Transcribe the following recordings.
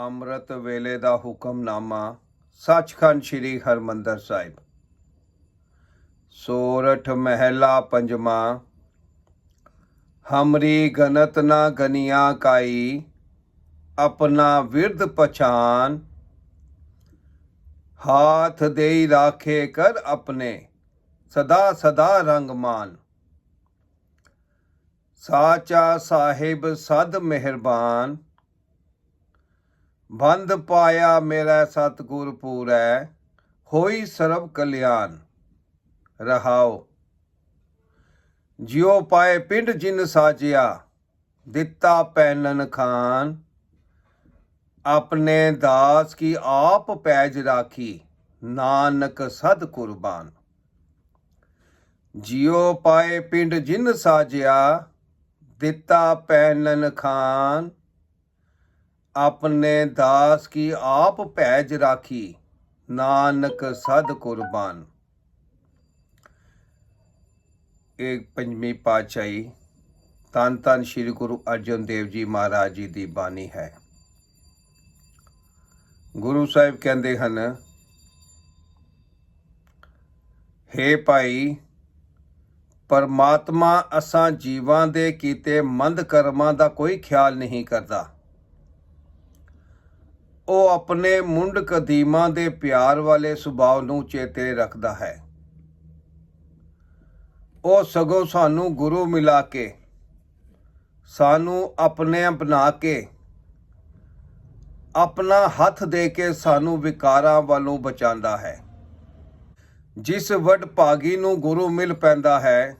ਅੰਮ੍ਰਿਤ ਵੇਲੇ ਦਾ ਹੁਕਮਨਾਮਾ, ਸੱਚਖੰਡ ਸ੍ਰੀ ਹਰਮੰਦਰ ਸਾਹਿਬ। ਸੋਰਠ ਮਹਿਲਾ ਪੰਜਵਾਂ, ਹਮਰੀ ਗਨਤ ਨਾ ਗਨੀਆਂ ਕਾਈ, ਆਪਣਾ ਵਿਰਧ ਪਛਾਨ। ਹਾਥ ਦੇਈ ਰਾਖੇ ਕਰ ਆਪਣੇ, ਸਦਾ ਸਦਾ ਰੰਗਮਾਨ ਸਾਚਾ ਸਾਹਿਬ ਸਦ ਮਿਹਰਬਾਨ। ਬੰਦ ਪਾਇਆ ਮੇਰਾ ਸਤਿਗੁਰ ਪੂਰੈ, ਹੋਈ ਸਰਬ ਕਲਿਆਣ, ਰਹਾਓ। ਜਿਉ ਪਾਏ ਪਿੰਡ ਜਿਨ ਸਾਜਿਆ, ਦਿੱਤਾ ਪੈਨਨ ਖਾਨ। ਆਪਣੇ ਦਾਸ ਕੀ ਆਪ ਪੈਜ ਰਾਖੀ, ਨਾਨਕ ਸਦ ਕੁਰਬਾਨ। ਜਿਉ ਪਾਏ ਪਿੰਡ ਜਿਨ ਸਾਜਿਆ, ਦਿੱਤਾ ਪੈਨਨ ਖਾਨ। ਆਪਣੇ ਦਾਸ ਕੀ ਆਪ ਭੈਜ ਰਾਖੀ, ਨਾਨਕ ਸਦ ਕੁਰਬਾਨ। ਇਹ ਪੰਜਵੀਂ ਪਾਤਸ਼ਾਹੀ ਤਨ ਤਨ ਸ੍ਰੀ ਗੁਰੂ ਅਰਜਨ ਦੇਵ ਜੀ ਮਹਾਰਾਜ ਜੀ ਦੀ ਬਾਣੀ ਹੈ। ਗੁਰੂ ਸਾਹਿਬ ਕਹਿੰਦੇ ਹਨ, ਹੇ ਭਾਈ, ਪਰਮਾਤਮਾ ਅਸਾਂ ਜੀਵਾਂ ਦੇ ਕੀਤੇ ਮੰਦ ਕਰਮਾਂ ਦਾ ਕੋਈ ਖਿਆਲ ਨਹੀਂ ਕਰਦਾ। ਉਹ ਆਪਣੇ ਮੁੰਡ ਕਦੀਮਾਂ ਦੇ ਪਿਆਰ ਵਾਲੇ ਸੁਭਾਅ ਨੂੰ ਚੇਤੇ ਰੱਖਦਾ ਹੈ। ਉਹ ਸਗੋਂ ਸਾਨੂੰ ਗੁਰੂ ਮਿਲਾ ਕੇ, ਸਾਨੂੰ ਆਪਣੇ ਅਪਣਾ ਕੇ, ਆਪਣਾ ਹੱਥ ਦੇ ਕੇ ਸਾਨੂੰ ਵਿਕਾਰਾਂ ਵੱਲੋਂ ਬਚਾਉਂਦਾ ਹੈ। ਜਿਸ ਵੱਡ ਭਾਗੀ ਨੂੰ ਗੁਰੂ ਮਿਲ ਪੈਂਦਾ ਹੈ,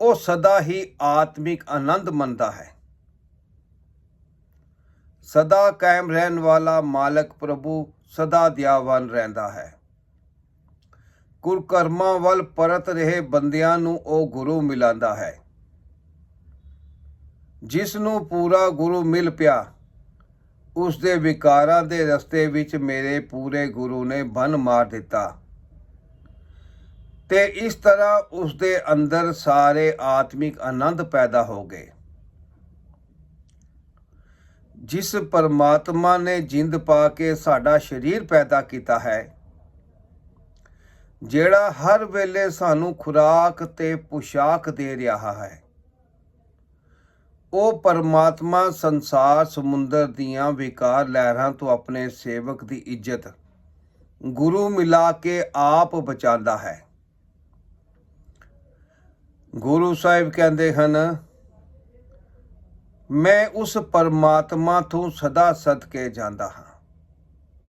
ਉਹ ਸਦਾ ਹੀ ਆਤਮਿਕ ਆਨੰਦ ਮੰਨਦਾ ਹੈ। ਸਦਾ ਕਾਇਮ ਰਹਿਣ ਵਾਲਾ ਮਾਲਕ ਪ੍ਰਭੂ ਸਦਾ ਦਿਆਵਾਨ ਰਹਿੰਦਾ ਹੈ। ਕੁਰਕਰਮਾਂ ਵੱਲ ਪਰਤ ਰਹੇ ਬੰਦਿਆਂ ਨੂੰ ਉਹ ਗੁਰੂ ਮਿਲਾਂਦਾ ਹੈ। ਜਿਸ ਨੂੰ ਪੂਰਾ ਗੁਰੂ ਮਿਲ ਪਿਆ ਉਸ ਦੇ ਵਿਕਾਰਾਂ ਦੇ ਰਸਤੇ ਵਿੱਚ ਮੇਰੇ ਪੂਰੇ ਗੁਰੂ ਨੇ ਬੰਨ ਮਾਰ ਦਿੱਤਾ। ਤੇ ਇਸ ਤਰ੍ਹਾਂ ਉਸ ਦੇ ਅੰਦਰ ਸਾਰੇ ਆਤਮਿਕ ਆਨੰਦ ਪੈਦਾ ਹੋ ਗਏ। ਜਿਸ ਪਰਮਾਤਮਾ ਨੇ ਜਿੰਦ ਪਾ ਕੇ ਸਾਡਾ ਸਰੀਰ ਪੈਦਾ ਕੀਤਾ ਹੈ, ਜਿਹੜਾ ਹਰ ਵੇਲੇ ਸਾਨੂੰ ਖੁਰਾਕ ਤੇ ਪੁਸ਼ਾਕ ਦੇ ਰਿਹਾ ਹੈ, ਉਹ ਪਰਮਾਤਮਾ ਸੰਸਾਰ ਸਮੁੰਦਰ ਦੀਆਂ ਵਿਕਾਰ ਲਹਿਰਾਂ ਤੋਂ ਆਪਣੇ ਸੇਵਕ ਦੀ ਇੱਜ਼ਤ ਗੁਰੂ ਮਿਲਾ ਕੇ ਆਪ ਬਚਾਉਂਦਾ ਹੈ। ਗੁਰੂ ਸਾਹਿਬ ਕਹਿੰਦੇ ਹਨ ਮੈਂ ਉਸ ਪਰਮਾਤਮਾ ਤੋਂ ਸਦਾ ਸਦਕੇ ਜਾਂਦਾ ਹਾਂ।